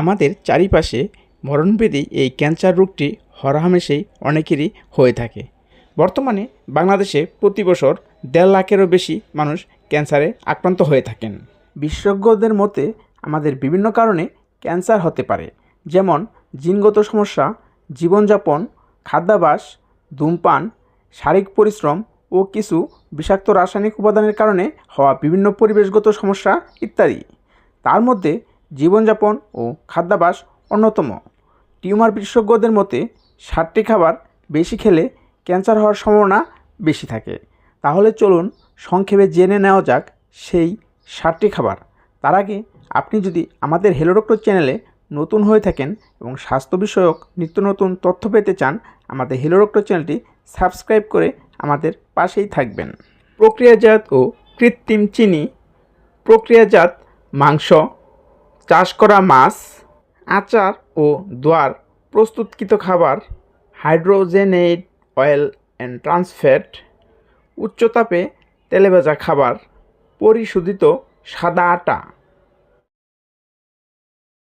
আমাদের চারিপাশে মরণবেদী এই ক্যান্সার রোগটি হরহামেশেই অনেকেরই হয়ে থাকে। বর্তমানে বাংলাদেশে প্রতি বছর দেড় লাখেরও বেশি মানুষ ক্যান্সারে আক্রান্ত হয়ে থাকেন। বিশেষজ্ঞদের মতে, আমাদের বিভিন্ন কারণে ক্যান্সার হতে পারে, যেমন জিনগত সমস্যা, জীবনযাপন, খাদ্যাভ্যাস, ধূমপান, শারীরিক পরিশ্রম ও কিছু বিষাক্ত রাসায়নিক উপাদানের কারণে হওয়া বিভিন্ন পরিবেশগত সমস্যা ইত্যাদি। তার মধ্যে জীবনযাপন ও খাদ্যাভ্যাস অন্যতম। টিউমার বিশেষজ্ঞদের মতে ষাটটি খাবার বেশি খেলে ক্যান্সার হওয়ার সম্ভাবনা বেশি থাকে। তাহলে চলুন সংক্ষেপে জেনে নেওয়া যাক সেই ষাটটি খাবার। তার আগে আপনি যদি আমাদের হেলো ডক্টর চ্যানেলে নতুন হয়ে থাকেন এবং স্বাস্থ্য বিষয়ক নিত্য নতুন তথ্য পেতে চান, আমাদের হেলো ডক্টর চ্যানেলটি সাবস্ক্রাইব করে আমাদের পাশেই থাকবেন। প্রক্রিয়াজাত ও কৃত্রিম চিনি, প্রক্রিয়াজাত মাংস চাষ করা মাছ, আচার ও দোয়ার, প্রস্তুতকৃত খাবার, hydrogenate oil and trans fat উচ্চতাপে তেলেভাজা খাবার, পরিশোধিত সাদা আটা।